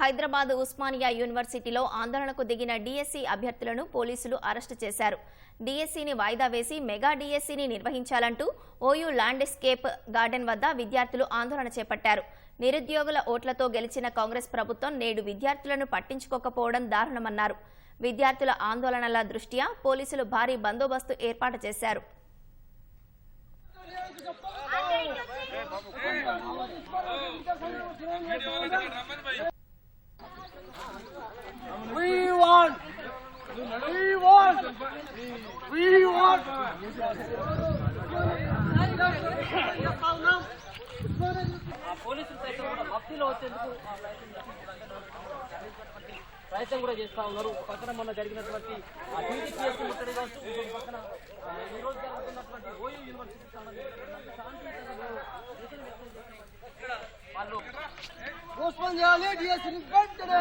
హైదరాబాద్ ఉస్మానియా యూనివర్సిటీలో ఆందోళనకు దిగిన డీఎస్సీ అభ్యర్థులను పోలీసులు అరెస్టు చేశారు. డీఎస్సీని వాయిదా వేసి మెగా డీఎస్సీని నిర్వహించాలంటూ ఓయూ ల్యాండ్స్కేప్ గార్డెన్ వద్ద విద్యార్థులు ఆందోళన చేపట్టారు. నిరుద్యోగుల ఓట్లతో గెలిచిన కాంగ్రెస్ ప్రభుత్వం నేడు విద్యార్థులను పట్టించుకోకపోవడం దారుణమన్నారు. విద్యార్థుల ఆందోళనల దృష్ట్యా పోలీసులు భారీ బందోబస్తు ఏర్పాటు చేశారు We want. We want. We want. పోలీసులు సైతం కూడా భక్తిలో వచ్చేందుకు ఆ ప్రయత్నం కూడా చేస్తా ఉన్నారు ఒక పక్కన మొన్న జరిగినటువంటి ఆ టీడీపీఎస్ ముట్టడి కావచ్చు ఇంకొక పక్కన ఈ రోజు జరుగుతున్నటువంటి ఓయూ యూనివర్సిటీకి సంబంధించినటువంటి శాంతియుతంగా వాళ్ళు చేయాలి డిఎస్సీని వెంటనే